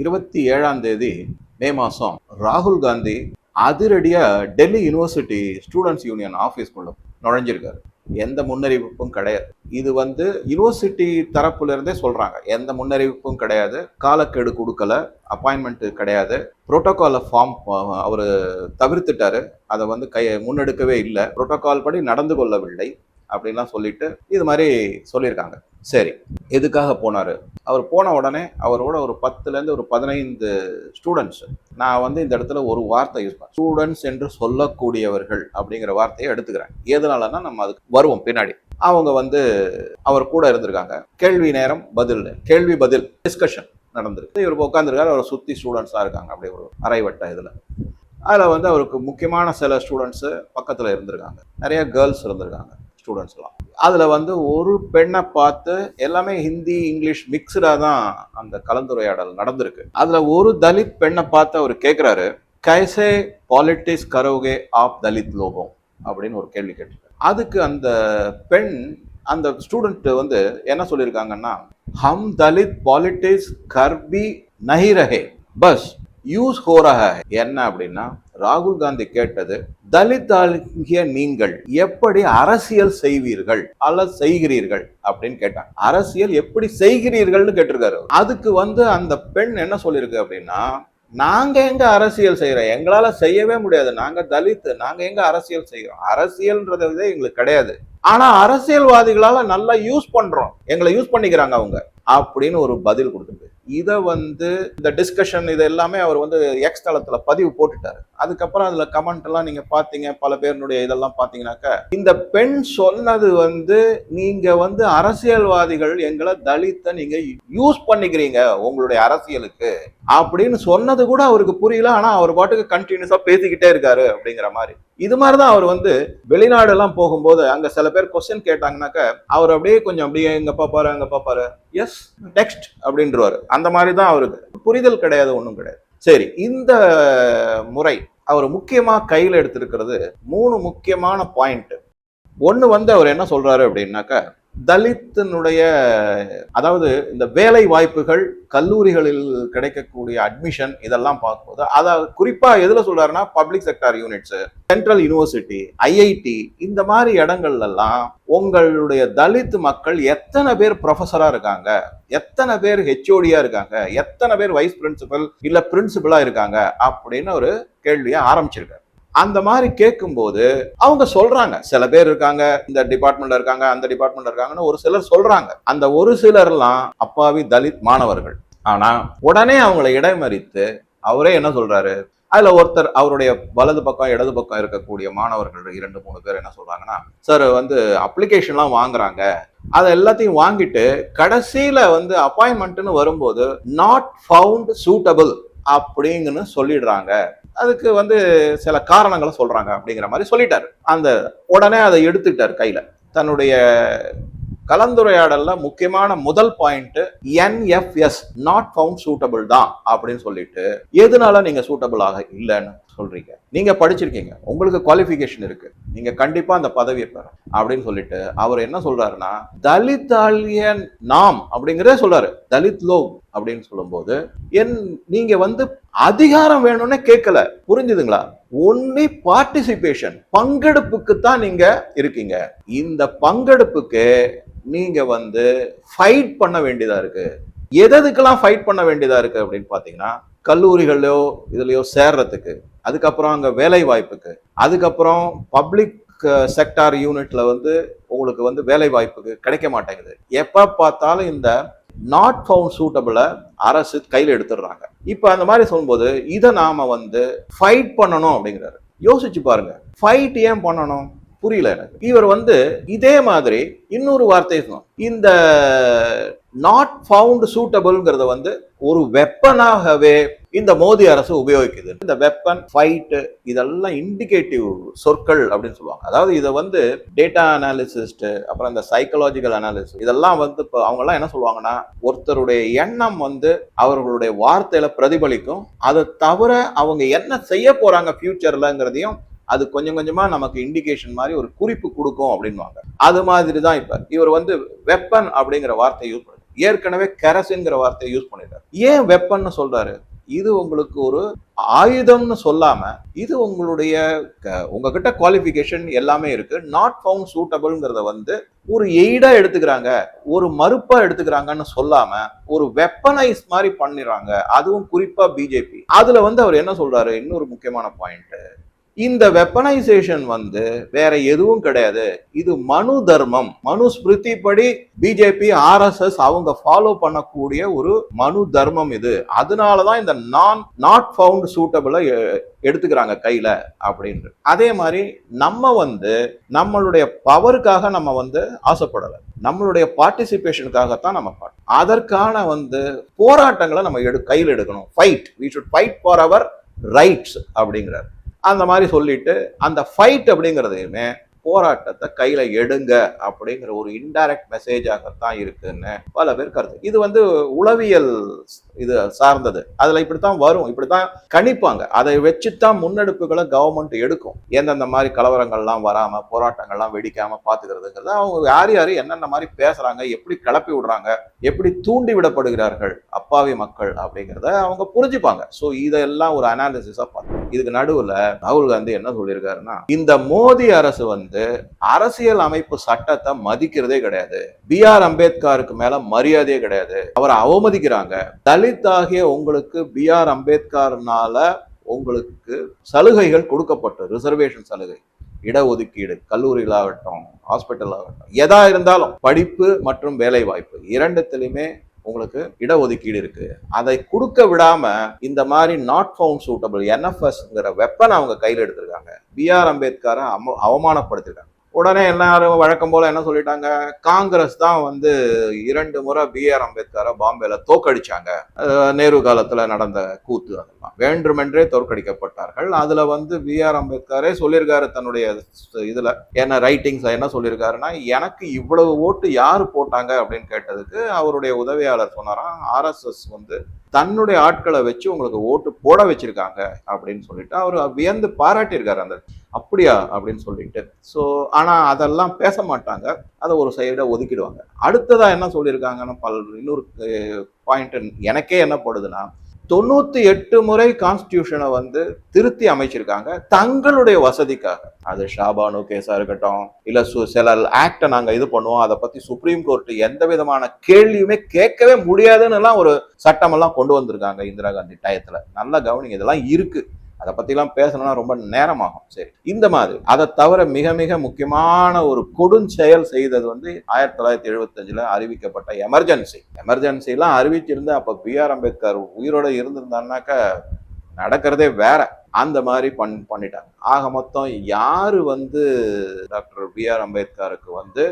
இருபத்தி ஏழாம் தேதி மே மாதம் ராகுல் காந்தி அதிரடியாக டெல்லி யூனிவர்சிட்டி ஸ்டூடெண்ட்ஸ் யூனியன் ஆஃபீஸ்க்குள்ள நுழைஞ்சிருக்காரு. எந்த முன்னறிவிப்பும் கிடையாது. இது வந்து யூனிவர்சிட்டி தரப்புல இருந்தே சொல்றாங்க. எந்த முன்னறிவிப்பும் கிடையாது. காலக்கெடு கொடுக்கல. அப்பாயின்மெண்ட் கிடையாது. புரோட்டோகால ஃபார்ம் அவர் தவிர்த்துட்டாரு. அதை வந்து கை முன்னெடுக்கவே இல்லை. புரோட்டோகால் படி நடந்து கொள்ளவில்லை. அப்படின்லாம் சொல்லிட்டு இது மாதிரி சொல்லியிருக்காங்க. சரி எதுக்காக போனார்? அவர் போன உடனே அவரோட ஒரு பத்துலேருந்து ஒரு பதினைந்து ஸ்டூடெண்ட்ஸ் நான் வந்து இந்த இடத்துல ஒரு வார்த்தை யூஸ் பண்ண ஸ்டூடெண்ட்ஸ் என்று சொல்லக்கூடியவர்கள் அப்படிங்கிற வார்த்தையை எடுத்துக்கிறேன். எதனாலன்னா நம்ம அதுக்கு வருவோம் பின்னாடி. அவங்க வந்து அவர் கூட இருந்திருக்காங்க. கேள்வி நேரம் பதில் கேள்வி பதில் டிஸ்கஷன் நடந்திருக்கு. இவர் உட்காந்துருக்காரு அவரை சுற்றி ஸ்டூடெண்ட்ஸாக இருக்காங்க. அப்படியே ஒரு அரைவட்ட இதில். அதில் வந்து அவருக்கு முக்கியமான சில ஸ்டூடெண்ட்ஸு பக்கத்தில் இருந்திருக்காங்க. நிறைய கேர்ள்ஸ் இருந்திருக்காங்க ஸ்டூடெண்ட்ஸ்லாம் அதில் வந்து ஒரு பெண்ணை பார்த்து எல்லாமே ஹிந்தி இங்கிலீஷ் மிக்சடாக தான் அந்த கலந்துரையாடல் நடந்திருக்கு. அதில் ஒரு தலித் பெண்ணை பார்த்து அவர் கேட்குறாரு கைசே பாலிட்டிக்ஸ் கரோகே ஆப் தலித் லோகம் அப்படின்னு ஒரு கேள்வி கேட்டிருக்காரு. அதுக்கு அந்த பெண் அந்த ஸ்டூடெண்ட் வந்து என்ன சொல்லியிருக்காங்கன்னா ஹம் தலித் பாலிட்டிக்ஸ் கர்பி நஹி ரஹே பஸ் யூஸ் ஹோ ரஹா என்ன அப்படின்னா ராகுல் காந்தி கேட்டது தலித் ஆகிய நீங்கள் எப்படி அரசியல் செய்வீர்கள்? அல்லது செய்கிறீர்கள்? அப்படின்னு கேட்டாங்க. அரசியல் எப்படி செய்கிறீர்கள்னு கேட்டிருக்காரு அதுக்கு வந்து அந்த பெண் என்ன சொல்லியிருக்கு அப்படின்னா நாங்க எங்க அரசியல் செய்யறோம் எங்களால செய்யவே முடியாது. நாங்க தலித் நாங்க எங்க அரசியல் செய்யறோம் அரசியல்ன்றதே எங்களுக்கு கிடையாது. ஆனா அரசியல்வாதிகளால நல்லா யூஸ் பண்றோம். எங்களை யூஸ் பண்ணிக்கிறாங்க அவங்க. அப்படின்னு ஒரு பதில் கொடுத்துருக்கு இதை வந்து இந்த டிஸ்கஷன் இது எல்லாமே அவர் வந்து எக்ஸ் தளத்துல பதிவு போட்டுட்டாரு. அதுக்கப்புறம் அதுல கமெண்ட் எல்லாம் நீங்க பாத்தீங்க பல பேருடைய இதெல்லாம் பாத்தீங்கன்னாக்க இந்த பெண் சொன்னது வந்து நீங்க வந்து அரசியல்வாதிகள் எங்களை தலித்த நீங்க யூஸ் பண்ணிக்கிறீங்க உங்களுடைய அரசியலுக்கு. அப்படின்னு சொன்னது கூட அவருக்கு புரியல ஆனா அவர் பாட்டுக்கு கண்டினியூஸா பேசிக்கிட்டே இருக்காரு அப்படிங்கிற மாதிரி. இது மாதிரிதான் அவர் வந்து வெளிநாடு எல்லாம் போகும்போது அங்க சில பேர் கொஸ்டின் கேட்டாங்கனாக்க அவர் அப்படியே கொஞ்சம் அப்படியே எங்க பாப்பாரு அங்க பாப்பாரு. எஸ் நெக்ஸ்ட் அப்படின்றவாரு. அந்த மாதிரி தான் அவருக்கு. புரிதல் கிடையாது ஒன்றும் கிடையாது. சரி இந்த முறை அவர் முக்கியமாக கையில் எடுத்திருக்கிறது மூணு முக்கியமான பாயிண்ட் ஒன்று வந்து அவர் என்ன சொல்கிறாரு அப்படின்னாக்க தலித்தினுடைய அதாவது இந்த வேலை வாய்ப்புகள் கல்லூரிகளில் கிடைக்கக்கூடிய அட்மிஷன் இதெல்லாம் பார்க்கும்போது அதை குறிப்பாக எதில் சொல்கிறாருன்னா public sector units central university IIT இந்த மாதிரி இடங்கள்லாம் உங்களுடைய தலித் மக்கள் எத்தனை பேர் ப்ரொஃபஸராக இருக்காங்க? எத்தனை பேர் ஹெச்ஓடியாக இருக்காங்க? எத்தனை பேர் வைஸ் பிரின்சிபல் இல்லை பிரின்சிபலாக இருக்காங்க? அப்படின்னு ஒரு கேள்வியை ஆரம்பிச்சிருக்காரு. அந்த மாதிரி கேட்கும்போது அவங்க சொல்றாங்க. சில பேர் இருக்காங்க இந்த டிபார்ட்மெண்ட்ல இருக்காங்க அந்த டிபார்ட்மெண்ட்ல இருக்காங்கன்னு ஒரு சிலர் சொல்றாங்க. அந்த ஒரு சிலர்லாம் அப்பாவி தலித் மாணவர்கள். ஆனா உடனே அவங்களை இடைமறித்து அவரே என்ன சொல்றாரு? அதுல ஒருத்தர் அவருடைய வலது பக்கம் இடது பக்கம் இருக்கக்கூடிய மாணவர்கள் இரண்டு மூணு பேர் என்ன சொல்றாங்கன்னா சார் வந்து அப்ளிகேஷன்லாம் வாங்குறாங்க. அதை எல்லாத்தையும் வாங்கிட்டு கடைசியில வந்து அப்பாயின்மெண்ட்னு வரும்போது நாட் ஃபவுண்ட் சூட்டபிள் அப்படிங்கன்னு சொல்லிடுறாங்க. அதுக்கு வந்து சில காரணங்களை சொல்றாங்க அப்படிங்கிற மாதிரி சொல்லிட்டாரு. அந்த உடனே அதை எடுத்துக்கிட்டார் கையில. தன்னுடைய கலந்துரையாடல்ல முக்கியமான முதல் point NFS not found suitable தான் அப்படின்னு சொல்லிட்டு எதனால நீங்க சூட்டபிள் ஆக இல்லைன்னு சொல்றீங்க? நீங்க படிச்சிருக்கீங்க. உங்களுக்கு குவாலிஃபிகேஷன் இருக்கு. நீங்க கண்டிப்பா அந்த பதவியை பெறும் அப்படின்னு சொல்லிட்டு அவர் என்ன சொல்றாருன்னா தலித் ஆலியன் நாம் அப்படிங்கிறதே சொல்றாரு. தலித் லோக் அப்படின்னு சொல்லும்போது என் நீங்க வந்து அதிகாரம் வேணும்னே கேட்கல. புரிஞ்சுதுங்களா? ஒன்லி பார்ட்டிசிபேஷன் பங்கெடுப்புக்கு தான் நீங்க இருக்கீங்க. இந்த பங்கெடுப்புக்கு நீங்க வந்து ஃபைட் பண்ண வேண்டியதா இருக்கு. எதுக்கெல்லாம் ஃபைட் பண்ண வேண்டியதா இருக்கு அப்படின்னு பாத்தீங்கன்னா கல்லூரிகள்லையோ இதுலயோ சேர்றதுக்கு அதுக்கப்புறம் அங்கே வேலை வாய்ப்புக்கு அதுக்கப்புறம் பப்ளிக் செக்டார் யூனிட்ல வந்து உங்களுக்கு வந்து வேலை வாய்ப்புக்கு கிடைக்க மாட்டேங்குது. எப்போ பார்த்தாலும் இந்த நாட் ஃபவுண்ட் சூட்டபிளை அரசு கையில் எடுத்துடுறாங்க. இப்போ அந்த மாதிரி சொல்லும்போது இதை நாம வந்து ஃபைட் பண்ணணும் அப்படிங்கிறாரு. யோசிச்சு பாருங்க. ஃபைட் ஏன் பண்ணணும்? புரியல எனக்கு. இவர் வந்து இதே மாதிரி இன்னொரு வார்த்தை சொன்னோம் இந்த நாட் ஃபவுண்ட் சூட்டபிள்ங்கிறத வந்து ஒரு வெப்பனாகவே இந்த மோதி அரசு உபயோகிக்குது. இந்த வெப்பன் ஃபைட்டு இதெல்லாம் இண்டிகேட்டிவ் சொற்கள் அப்படின்னு சொல்லுவாங்க. அதாவது இதை வந்து டேட்டா அனாலிசிஸ்ட் அப்புறம் இந்த சைக்கலாஜிக்கல் அனாலிசிஸ் இதெல்லாம் வந்து இப்போ அவங்கெல்லாம் என்ன சொல்லுவாங்கன்னா ஒருத்தருடைய எண்ணம் வந்து அவர்களுடைய வார்த்தையில பிரதிபலிக்கும். அதை தவிர அவங்க என்ன செய்ய போறாங்க ஃபியூச்சர்லங்கிறதையும் அது கொஞ்சம் கொஞ்சமா நமக்கு இண்டிகேஷன் மாதிரி ஒரு குறிப்பு கொடுக்கும் அப்படின்வாங்க அது மாதிரி தான் இப்ப இவர் வந்து வெப்பன் அப்படிங்கிற வார்த்தை யூஸ் பண்ணி ஏற்கனவே கெரசின்ங்கிற வார்த்தையை யூஸ் பண்ணிட்டார் ஏன் வெப்பன்னு சொல்றாரு? இது உங்களுக்கு ஒரு ஆயுதம்னு சொல்லாம இது உங்களுடைய க- உங்ககிட்ட குவாலிஃபிகேஷன் எல்லாமே இருக்கு. நாட் ஃபவுண்ட் சூட்டபிள்ங்கிறத வந்து ஒரு எய்டா எடுத்துக்கிறாங்க ஒரு மறுப்பா எடுத்துக்கிறாங்கன்னு சொல்லாம ஒரு வெப்பனைஸ் மாதிரி பண்ணிடுறாங்க. அதுவும் குறிப்பா பிஜேபி அதுல வந்து அவர் என்ன சொல்றாரு? இன்னொரு முக்கியமான பாயிண்ட் இந்த வெப்பனைசேஷன் வந்து வேற எதுவும் கிடையாது. இது மனு தர்மம். மனு ஸ்மிருதி படி பிஜேபி ஆர்எஸ்எஸ் அவங்க ஃபாலோ பண்ணக்கூடிய ஒரு மனு தர்மம் இது. அதனாலதான் இந்த நான் நாட் ஃபவுண்ட் சூட்டபிளா எடுத்துக்கிறாங்க கையில அப்படின்ட்டு. அதே மாதிரி நம்ம வந்து நம்மளுடைய பவருக்காக நம்ம வந்து ஆசைப்படலை. நம்மளுடைய பார்ட்டிசிபேஷனுக்காகத்தான் நம்ம பாட் அதற்கான வந்து போராட்டங்களை நம்ம எடு கையில் எடுக்கணும். Fight we should fight for our rights அப்படிங்கிறார். அந்த மாதிரி சொல்லிட்டு அந்த ஃபைட் அப்படிங்கிறதையுமே போராட்டத்தை கையில எடுங்க அப்படிங்கிற ஒரு இன்டைரக்ட் மெசேஜாகத்தான் இருக்குன்னு பல பேர் கருத்து இது வந்து உளவியல் இது சார்ந்தது. அதுல இப்படித்தான் வரும். இப்படித்தான் கணிப்பாங்க. அதை வச்சுதான் முன்னெடுப்புகளை கவர்மெண்ட் எடுக்கும். எந்தெந்த மாதிரி கலவரங்கள்லாம் வராம போராட்டங்கள்லாம் வெடிக்காம பாத்துக்கிறதுங்கிறது அவங்க யார் யாரு என்னென்ன மாதிரி பேசுறாங்க எப்படி கிளப்பி விடுறாங்க எப்படி தூண்டி விடப்படுகிறார்கள் அப்பாவி மக்கள் அப்படிங்கிறத அவங்க புரிஞ்சுப்பாங்க. ஸோ இதெல்லாம் ஒரு அனாலிசிஸா பார்த்து இதுக்கு நடுவில் ராகுல் காந்தி என்ன சொல்லியிருக்காருன்னா இந்த மோடி அரசு வந்து அரசியல் அமைப்பு சட்டத்தை மதிக்கிறதே கிடையாது. பி ஆர் அம்பேத்கருக்கு மேல மரியாதையே கிடையாது. அவரை அவமதிக்கிறாங்க. தலித் ஆகிய உங்களுக்கு பி ஆர் அம்பேத்கர்னால உங்களுக்கு சலுகைகள் கொடுக்கப்பட்டு ரிசர்வேஷன் சலுகை. இடஒதுக்கீடு கல்லூரிகளாகட்டும் ஹாஸ்பிட்டல் ஆகட்டும் எதா இருந்தாலும் படிப்பு மற்றும் வேலை வாய்ப்பு இரண்டுத்திலுமே உங்களுக்கு இடஒதுக்கீடு இருக்கு. அதை கொடுக்க விடாம இந்த மாதிரி நாட் ஃபவுண்ட் சூட்டபிள் என்எஃப்எஸ்ங்கிற வெப்பன் அவங்க கையில் எடுத்திருக்காங்க. பி ஆர் அம்பேத்கரை அவ அவமானப்படுத்திருக்காங்க. உடனே எல்லாரும் வழக்கம் போல என்ன சொல்லிட்டாங்க? காங்கிரஸ் தான் வந்து இரண்டு முறை பி ஆர் அம்பேத்கரை பாம்பேல தோக்கடிச்சாங்க. நேரு காலத்துல நடந்த கூத்து அதெல்லாம் வேண்டுமென்றே தோற்கடிக்கப்பட்டார்கள். அதுல வந்து பி ஆர் அம்பேத்கரே சொல்லியிருக்காரு தன்னுடைய இதுல என்ன ரைட்டிங்ஸ் என்ன சொல்லியிருக்காருன்னா எனக்கு இவ்வளவு ஓட்டு யாரு போட்டாங்க? அப்படின்னு கேட்டதுக்கு அவருடைய உதவியாளர் சொன்னாராம் ஆர்எஸ்எஸ் வந்து தன்னுடைய ஆட்களை வச்சு உங்களுக்கு ஓட்டு போட வச்சிருக்காங்க அப்படின்னு சொல்லிட்டு அவர் வியந்து பாராட்டியிருக்காரு அந்த அப்படியா? அப்படின்னு சொல்லிட்டு. ஸோ ஆனால் அதெல்லாம் பேச மாட்டாங்க. அதை ஒரு சைடை ஒதுக்கிடுவாங்க. அடுத்ததாக என்ன சொல்லியிருக்காங்கன்னு பல் இன்னொரு பாயிண்ட் எனக்கே என்ன படுதுன்னா தொண்ணூத்தி எட்டு முறை கான்ஸ்டியூஷனை வந்து திருத்தி அமைச்சிருக்காங்க. தங்களுடைய வசதிக்காக. அது ஷாபானு கேஸா இருக்கட்டும் இல்ல சு- சில ஆக்டை நாங்க இது பண்ணுவோம். அதை பத்தி சுப்ரீம் கோர்ட் எந்த விதமான கேள்வியுமே கேட்கவே முடியாதுன்னு எல்லாம் ஒரு சட்டம் எல்லாம் கொண்டு வந்திருக்காங்க இந்திரா காந்தி டயத்துல நல்லா கவனிங்க இதெல்லாம் இருக்கு. அதை பற்றிலாம் பேசணும்னா ரொம்ப நேரமாகும். சரி இந்த மாதிரி. அதை தவிர மிக மிக முக்கியமான ஒரு கொடுஞ்செயல் செய்தது வந்து ஆயிரத்தி தொள்ளாயிரத்தி எழுபத்தஞ்சில் அறிவிக்கப்பட்ட எமர்ஜென்சி எமர்ஜென்சிலாம் அறிவிச்சிருந்தா அப்போ பி ஆர் அம்பேத்கர் உயிரோட இருந்திருந்தாருனாக்க நடக்கிறதே வேற. அந்த மாதிரி பண் பண்ணிட்டாங்க ஆக மொத்தம் யார் வந்து டாக்டர் பி ஆர் அம்பேத்கருக்கு வந்து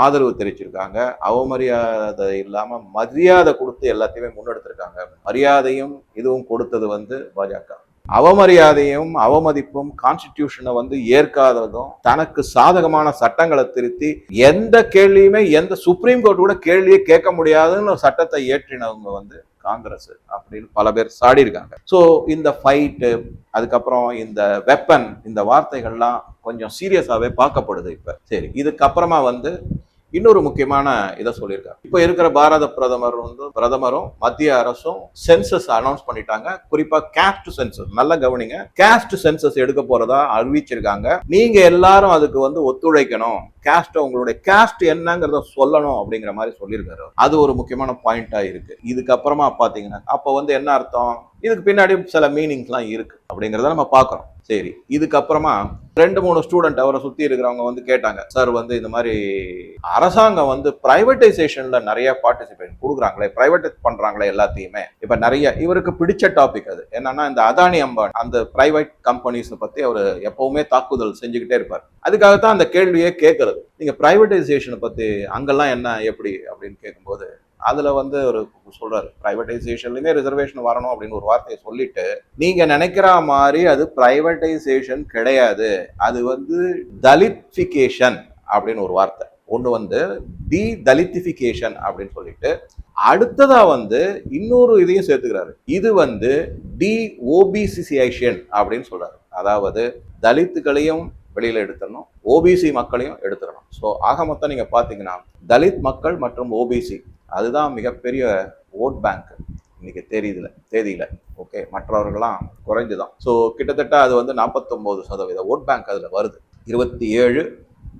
ஆதரவு தெரிவிச்சிருக்காங்க? அவமரியாதை இல்லாமல் மரியாதை கொடுத்து எல்லாத்தையுமே முன்னெடுத்திருக்காங்க. மரியாதையும் இதுவும் கொடுத்தது வந்து பாஜக. அவமரியாதையும் அவமதிப்பும் கான்ஸ்டிடியூஷனை வந்து ஏற்காததும் தனக்கு சாதகமான சட்டங்களை திருத்தி எந்த கேள்வியுமே எந்த சுப்ரீம் கோர்ட் கூட கேள்வியே கேட்க முடியாதுன்னு ஒரு சட்டத்தை ஏற்றினவங்க வந்து காங்கிரஸ் அப்படின்னு பல பேர் சாடி இருக்காங்க ஸோ இந்த ஃபைட்டு அதுக்கப்புறம் இந்த வெப்பன் இந்த வார்த்தைகள்லாம் கொஞ்சம் சீரியஸாகவே பார்க்கப்படுது இப்போ. சரி இதுக்கப்புறமா வந்து இன்னொரு முக்கியமான இதை சொல்லியிருக்காங்க இப்போ இருக்கிற பாரத பிரதமர் வந்து பிரதமரும் மத்திய அரசும் சென்சஸ் அனௌன்ஸ் பண்ணிட்டாங்க. குறிப்பா கேஸ்ட் சென்சஸ் நல்லா கவனிங்க. கேஸ்ட் சென்சஸ் எடுக்க போறதா அறிவிச்சிருக்காங்க. நீங்க எல்லாரும் அதுக்கு வந்து ஒத்துழைக்கணும். கேஸ்ட் உங்களுடைய கேஸ்ட் என்னங்கிறத சொல்லணும் அப்படிங்கிற மாதிரி சொல்லியிருக்காரு அது ஒரு முக்கியமான பாயிண்டா இருக்கு. இதுக்கப்புறமா பாத்தீங்கன்னா அப்போ வந்து என்ன அர்த்தம்? இதுக்கு பின்னாடி சில மீனிங்ஸ்லாம் இருக்கு அப்படிங்கிறத நம்ம பார்க்குறோம். சரி இதுக்கப்புறமா ரெண்டு மூணு ஸ்டூடெண்ட் அவரை சுத்தி இருக்கிறவங்க வந்து கேட்டாங்க சார் வந்து இந்த மாதிரி அரசாங்கம் வந்து பிரைவேட்டைசேஷன்ல நிறைய பார்ட்டிசிபேட் கொடுக்குறாங்களே பிரைவேடைஸ் பண்றாங்களே எல்லாத்தையுமே. இப்ப நிறைய இவருக்கு பிடிச்ச டாபிக் அது. என்னன்னா இந்த அதானி அம்பன் அந்த பிரைவேட் கம்பெனிஸ் பத்தி அவர் எப்பவுமே தாக்குதல் செஞ்சுக்கிட்டே இருப்பார். அதுக்காகத்தான் அந்த கேள்வியே கேட்கறது. நீங்க பிரைவேட்டைசேஷனை பத்தி அங்கெல்லாம் என்ன எப்படி அப்படின்னு கேட்கும்போது அதுல வந்து ஒரு சொல்றாரு. பிரைவேட்டைசேஷன்லயுமே ரிசர்வேஷன் வரணும் அப்படின்னு ஒரு வார்த்தையை சொல்லிட்டு நீங்க நினைக்கிற மாதிரி அது பிரைவேட்டைசேஷன் கிடையாது. அது வந்து தலித்ஃபிகேஷன் அப்படின்னு ஒரு வார்த்தை. ஒன்று வந்து டி தலித்திஃபிகேஷன் அப்படின்னு சொல்லிட்டு அடுத்ததா வந்து இன்னொரு இதையும் சேர்த்துக்கிறாரு. இது வந்து டி ஓபிசிசியேஷன் அப்படின்னு சொல்றாரு. அதாவது தலித்துகளையும் வெளியில் எடுத்துடணும். ஓபிசி மக்களையும் எடுத்துடணும். ஸோ ஆக மொத்தம் நீங்கள் பார்த்தீங்கன்னா தலித் மக்கள் மற்றும் ஓபிசி அதுதான் மிகப்பெரிய ஓட் பேங்க் இன்னைக்கு தெரியுதுல தேதியில. ஓகே மற்றவர்கள்லாம் குறைஞ்சுதான். ஸோ கிட்டத்தட்ட அது வந்து நாற்பத்தொம்போது சதவீத ஓட் பேங்க் அதில் வருது. இருபத்தி ஏழு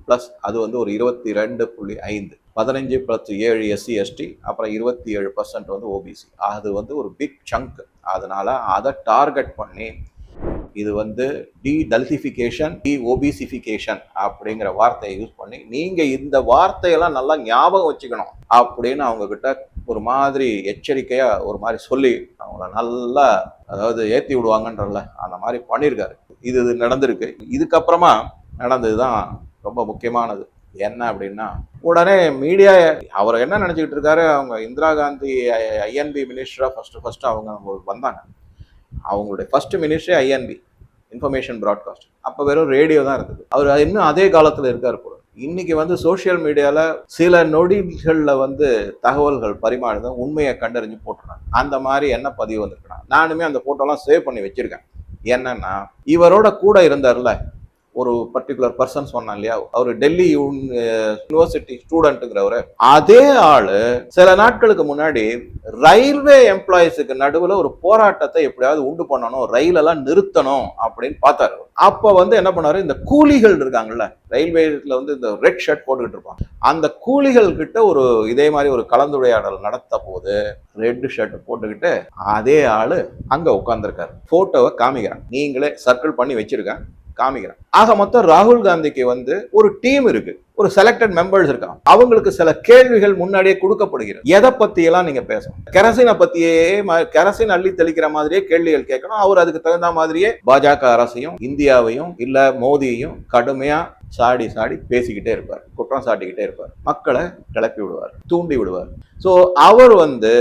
ப்ளஸ் அது வந்து ஒரு இருபத்தி ரெண்டு புள்ளி ஐந்து. பதினஞ்சு ப்ளஸ் ஏழு எஸ்சி எஸ்டி அப்புறம் இருபத்தி ஏழு பர்சன்ட் வந்து ஓபிசி அது வந்து ஒரு பிக் சங்க் அதனால் அதை டார்கெட் பண்ணி இது வந்து டி டல்சிஃபிகேஷன் டி ஓபிசிஃபிகேஷன் அப்படிங்கிற வார்த்தையை யூஸ் பண்ணி நீங்க இந்த வார்த்தையெல்லாம் நல்லா ஞாபகம் வச்சுக்கணும் அப்படின்னு அவங்க கிட்ட ஒரு மாதிரி எச்சரிக்கையா ஒரு மாதிரி சொல்லி அவங்கள நல்லா அதாவது ஏத்தி விடுவாங்கன்றல அந்த மாதிரி பண்ணியிருக்காரு இது இது நடந்திருக்கு இதுக்கப்புறமா நடந்ததுதான் ரொம்ப முக்கியமானது என்ன அப்படின்னா உடனே மீடியா அவர் என்ன நினச்சிக்கிட்டு இருக்காரு அவங்க Indira Gandhi I N B மினிஸ்டரா ஃபஸ்ட்டு ஃபஸ்ட்டு அவங்க வந்தாங்க அவங்களுடைய first ministry I and B information broadcast அப்போ வெறும் ரேடியோ தான் இருந்தது. அவர் இன்னும் அதே காலத்தில் இருக்கார் போல. இன்னைக்கு வந்து சோஷியல் மீடியாவில் சில நொடிகளில் வந்து தகவல்கள் பரிமாறுதான் உண்மையை கண்டறிஞ்சு போட்டுறாங்க அந்த மாதிரி என்ன பதிவு வந்திருக்கிறான் நானுமே அந்த ஃபோட்டோலாம் சேவ் பண்ணி வச்சிருக்கேன். என்னன்னா இவரோட கூட இருந்தார்ல ஒரு பர்டிகுலர் பர்சன் சொன்னான் இல்லையா அவர் டெல்லி யூனிவர்சிட்டி ஸ்டூடெண்ட்டுங்கிறவரு அதே ஆளு சில நாட்களுக்கு முன்னாடி ரயில்வே எம்ப்ளாயிஸுக்கு நடுவில் ஒரு போராட்டத்தை எப்படியாவது உண்டு பண்ணணும் ரயிலெல்லாம் நிறுத்தணும் அப்படின்னு பார்த்தாரு அப்ப வந்து என்ன பண்ணாரு? இந்த கூலிகள் இருக்காங்கல்ல ரயில்வேல வந்து இந்த ரெட் ஷர்ட் போட்டுக்கிட்டு இருப்பாங்க. அந்த கூலிகள் கிட்ட ஒரு இதே மாதிரி ஒரு கலந்துரையாடல் நடத்த போது ரெட் ஷர்ட் போட்டுக்கிட்டு அதே ஆளு அங்க உட்கார்ந்துருக்காரு. போட்டோவை காமிக்கிறாங்க. நீங்களே சர்க்கிள் பண்ணி வச்சிருக்கேன். காமிக்கிறேன். ஆக மொத்தம் ராகுல் காந்திக்கு வந்து ஒரு டீம் இருக்கு. ஒரு செலக்டட் மெம்பர்ஸ் இருக்காங்க. அவங்களுக்கு சில கேள்விகள் முன்னாடியே கொடுக்கப்படுகிறது. எதை பத்தி எல்லாம் நீங்க பேசணும்? கெரசினை பத்தியே கெரசின் அள்ளி தெளிக்கிற மாதிரியே கேள்விகள் கேட்கணும். அவர் அதுக்கு தகுந்த மாதிரியே பாஜக அரசையும் இந்தியாவையும் இல்ல மோதியையும் கடுமையா சாடி சாடி பேசிக்கிட்டே இருப்பார். குற்றம் சாட்டிக்கிட்டே இருப்பார். மக்களை கிளப்பி விடுவார். தூண்டி விடுவார். ஸோ அவர் வந்து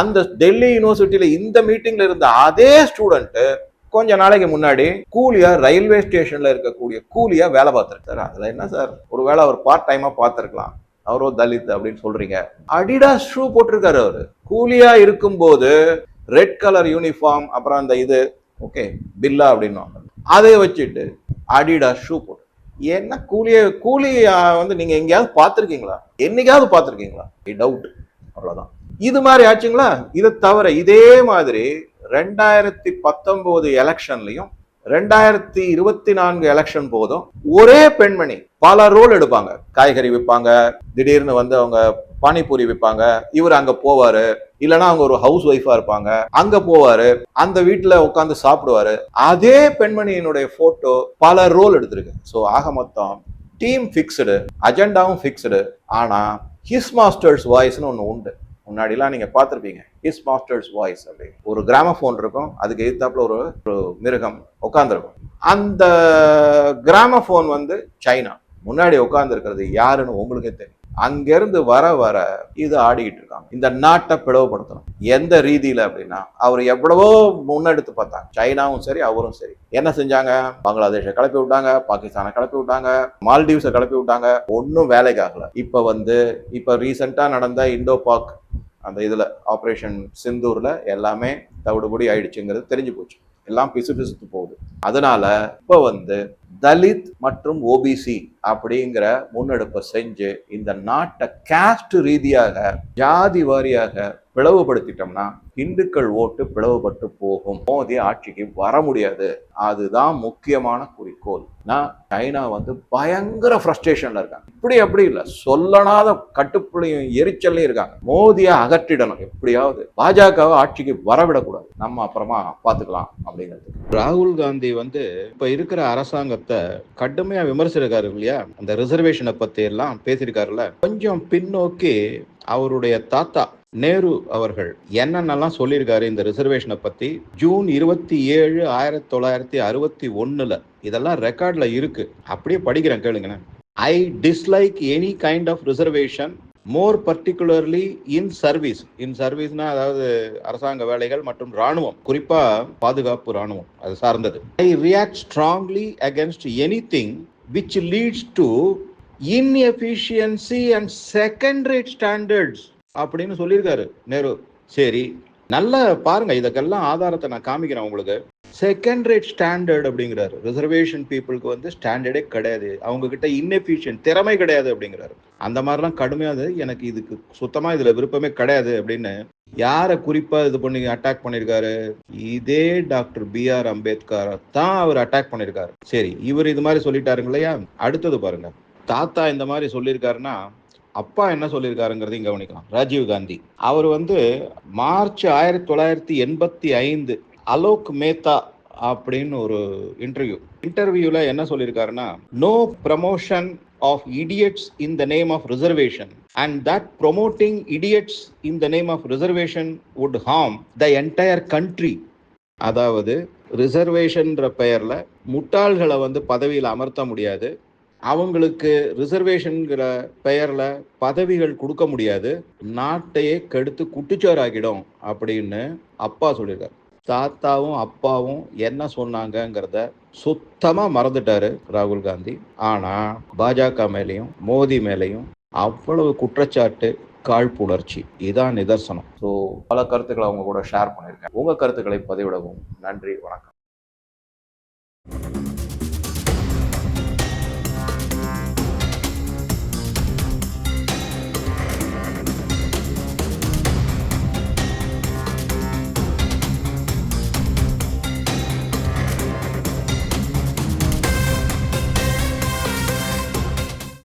அந்த டெல்லி யூனிவர்சிட்டியில இந்த மீட்டிங்ல இருந்த அதே ஸ்டூடெண்ட்டு கொஞ்ச நாளைக்கு முன்னாடி கூலியா ரயில்வே ஸ்டேஷன்ல இருக்கக்கூடிய கூலியா வேலை பார்த்துருக்காரு. அதுல என்ன சார்? ஒருவேளை அவர் பார்ட் டைமா பார்த்துருக்கலாம். அவரோ தலித் அப்படின்னு சொல்றீங்க. அடிடாஸ் ஷூ போட்டிருக்காரு அவரு. கூலியா இருக்கும்போது ரெட் கலர் யூனிஃபார்ம் அப்புறம் அந்த இது ஓகே பில்லா அப்படின்னு அதை வச்சுட்டு அடிடாஸ் ஷூ போட்டு. என்ன கூலிய கூலி வந்து நீங்க எங்கேயாவது பார்த்துருக்கீங்களா? என்னைக்காவது பார்த்துருக்கீங்களா? டவுட் அவ்வளோதான் இது மாதிரி ஆச்சுங்களா? இதை தவிர இதே மாதிரி ரெண்டாயிரத்தி பத்தொன்பது எலெக்ஷன்லையும் ரெண்டாயிரத்தி இருபத்தி நான்கு எலெக்ஷன் போதும் ஒரே பெண்மணி பல ரோல் எடுப்பாங்க. காய்கறி விற்பாங்க திடீர்னு வந்து அவங்க பானிபூரி விற்பாங்க இவர் அங்க போவாரு. இல்லைன்னா அவங்க ஒரு ஹவுஸ் ஒய்ஃபா இருப்பாங்க. அங்க போவாரு. அந்த வீட்டுல உட்காந்து சாப்பிடுவாரு. அதே பெண்மணியினுடைய போட்டோ பல ரோல் எடுத்திருக்கு. ஸோ ஆக மொத்தம் டீம் ஃபிக்ஸ்டு அஜெண்டாவும் ஃபிக்ஸ்டு ஆனா ஹிஸ் மாஸ்டர்ஸ் வாய்ஸ்னு ஒன்று உண்டு. முன்னாடிலாம் நீங்கள் பார்த்துருப்பீங்க இஸ் மாஸ்டர்ஸ் வாய்ஸ் அப்படி. ஒரு கிராமபோன் இருக்கும் அதுக்கு எதிர்த்தாப்புல ஒரு ஒரு மிருகம் உட்காந்துருக்கும் அந்த கிராமபோன் வந்து சைனா முன்னாடி உட்காந்துருக்கிறது யாருன்னு உங்களுக்கே தெரியும். அங்கேருந்து வர வர இது ஆடிக்கிட்டு இருக்காங்க. இந்த நாட்டை பிளவுபடுத்தணும். எந்த ரீதியில் அப்படின்னா அவர் எவ்வளவோ முன்னெடுத்து பார்த்தாங்க. சைனாவும் சரி அவரும் சரி. என்ன செஞ்சாங்க? பங்களாதேஷை கிளப்பி விட்டாங்க பாகிஸ்தானை கிளப்பி விட்டாங்க மால்டீவ்ஸை கிளப்பி விட்டாங்க. ஒன்றும் வேலைக்கு ஆகல. இப்போ வந்து இப்போ ரீசெண்டாக நடந்த இண்டோ பாக் அந்த இதில் ஆப்ரேஷன் சிந்தூரில் எல்லாமே தவிடுபடி ஆயிடுச்சுங்கிறது தெரிஞ்சு போச்சு. எல்லாம் பிசு பிசுத்து போகுது. அதனால இப்போ வந்து தலித் மற்றும் ஓபிசி அப்படிங்கிற முன்னெடுப்பை செஞ்சு இந்த நாட்டை காஸ்ட் ரீதியாக ஜாதி வாரியாக பிளவுபடுத்திட்டோம்னா இந்துக்கள் ஓட்டு பிளவுபட்டு போகும். மோதி ஆட்சிக்கு வர முடியாது. அதுதான் முக்கியமான குறிக்கோள் நான் சைனா வந்து பயங்கர ஃப்ரஸ்ட்ரேஷனில் இருக்காங்க. இப்படி அப்படி இல்லை. சொல்லனாத கட்டுப்புள்ளையும் எரிச்சல்லையும் இருக்காங்க. மோதியை அகற்றிடணும். எப்படியாவது பாஜகவை ஆட்சிக்கு வரவிடக்கூடாது. நம்ம அப்புறமா பார்த்துக்கலாம் அப்படிங்கிறது ராகுல் காந்தி வந்து இப்ப இருக்கிற அரசாங்கத்தை கடுமையா விமர்சிருக்காரு இல்லையா? அந்த ரிசர்வேஷனை பத்தி எல்லாம் பேசியிருக்காருல்ல. கொஞ்சம் பின்னோக்கி அவருடைய தாத்தா நேரு அவர்கள் என்னென்னலாம் சொல்லியிருக்காரு இந்த ரிசர்வேஷனை பற்றி ஜூன் இருபத்தி ஏழு ஆயிரத்தி தொள்ளாயிரத்தி அறுபத்தி ஒன்றில் இதெல்லாம் ரெக்கார்டில் இருக்குது அப்படியே படிக்கிறேன் கேளுங்களேன். I dislike any kind of reservation more particularly in service in சர்வீஸ்னா அதாவது அரசாங்க வேலைகள் மற்றும் ராணுவம் குறிப்பா பாதுகாப்பு ராணுவம் அது சார்ந்தது. I react strongly against any thing which leads to inefficiency and second rate standards அப்படின்னு சொல்லியிருக்காரு. நேரு சரி நல்லா பாருங்க இதுக்கெல்லாம் ஆதாரத்தை நான் காமிக்கிறேன் உங்களுக்கு. செகண்ட் ரேட் ஸ்டாண்டர்ட் அப்படிங்கிறாரு. ரிசர்வேஷன் பீப்புளுக்கு வந்து ஸ்டாண்டர்டே கிடையாது. அவங்க கிட்ட இன்னெஃபிஷியன்ட் திறமை கிடையாது அப்படிங்கிறாரு. அந்த மாதிரிலாம் கடுமையாது எனக்கு இதுக்கு சுத்தமா இதுல விருப்பமே கிடையாது அப்படின்னு யாரை குறிப்பா இது பண்ணி அட்டாக் பண்ணிருக்காரு இதே டாக்டர் பி ஆர் அம்பேத்கர் தான் அவர் அட்டாக் பண்ணிருக்காரு சரி இவர் இது மாதிரி சொல்லிட்டாருங்க இல்லையா அடுத்தது பாருங்க. தாத்தா இந்த மாதிரி சொல்லியிருக்காருன்னா அப்பா என்ன சொல்லியிருக்காருங்கிறதையும் கவனிக்கலாம். ராஜீவ் காந்தி. அவர் வந்து மார்ச் ஆயிரத்தி தொள்ளாயிரத்தி எண்பத்தி ஐந்து அலோக் மேத்தா அப்படின்னு ஒரு இன்டர்வியூ இன்டர்வியூல என்ன சொல்லியிருக்காருன்னா no promotion of idiots in the name of reservation and that promoting idiots in the name of reservation would harm the entire country அதாவது ரிசர்வேஷன்ற பெயரில் முட்டாள்களை வந்து பதவியில் அமர்த்த முடியாது. அவங்களுக்கு ரிசர்வேஷன்கிற பெயரில் பதவிகள் கொடுக்க முடியாது. நாட்டையே கெடுத்து குட்டிச்சோறாக்கிடும் அப்படின்னு அப்பா சொல்லியிருக்காரு. தாத்தாவும் அப்பாவும் என்ன சொன்னாங்கங்கிறத சுத்தமாக மறந்துட்டாரு ராகுல் காந்தி. ஆனால் பாஜக மேலேயும் மோடி மேலேயும் அவ்வளவு குற்றச்சாட்டு காழ்ப்புணர்ச்சி. இதான் நிதர்சனம். ஸோ பல கருத்துக்களை அவங்க கூட ஷேர் பண்ணியிருக்கேன். உங்கள் கருத்துக்களை பதிவிடவும். நன்றி வணக்கம்.